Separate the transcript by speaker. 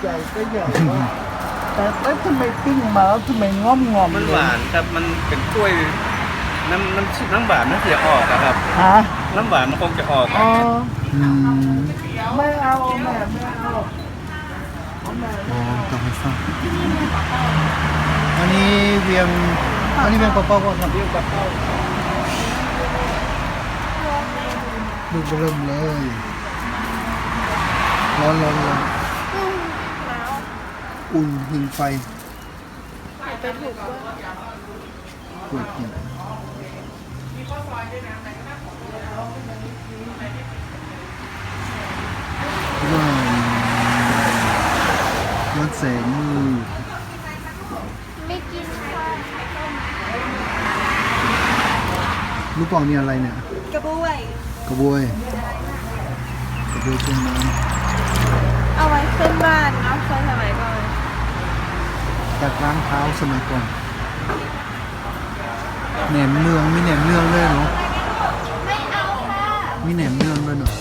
Speaker 1: ใหญ่ก็ใหญ่วะแต่เอ้ยทำไมปิ้งมาแล้วทำไมง่อมงอม
Speaker 2: มันหวานครับมันเป็นกล้วยน้ำน้ำน้ำหวานมันจะออกอะครับ
Speaker 1: ฮะ
Speaker 2: น้ำหวานมันคงจะออก
Speaker 1: อ๋
Speaker 2: อะ
Speaker 1: อ
Speaker 3: อืม
Speaker 1: ไม่เอาแม่ไม่เอาเอาแม่
Speaker 3: อ๋อต้องให้ฟังอันนี้เวียงอันนี้เวียงปะเป้าก่อนครับ
Speaker 2: เรียกกับข้าว
Speaker 3: ลูกเริ่มเลยร้อนร้อนร้อน อุ่นหิงไฟ
Speaker 4: ไปถูกว่า
Speaker 3: ปวดหินว้าวย้อนแสงมือ
Speaker 4: ไม่กินค่ะ
Speaker 3: ลูกปองนี่อะไรเนี่ย
Speaker 4: กระบวย
Speaker 3: กระบวย กระบวยต้นน้
Speaker 4: เอาไว้ขึ้นบ้านเนาะใช้สมัยก่อนำ
Speaker 3: จากล้างเท้าสมัยก่อนแหนมเนืองมีแหนมเนืองด้วยเนาะ
Speaker 4: ไม่เอาค่ะ
Speaker 3: มีแหนมเนืองด้วยเนาะ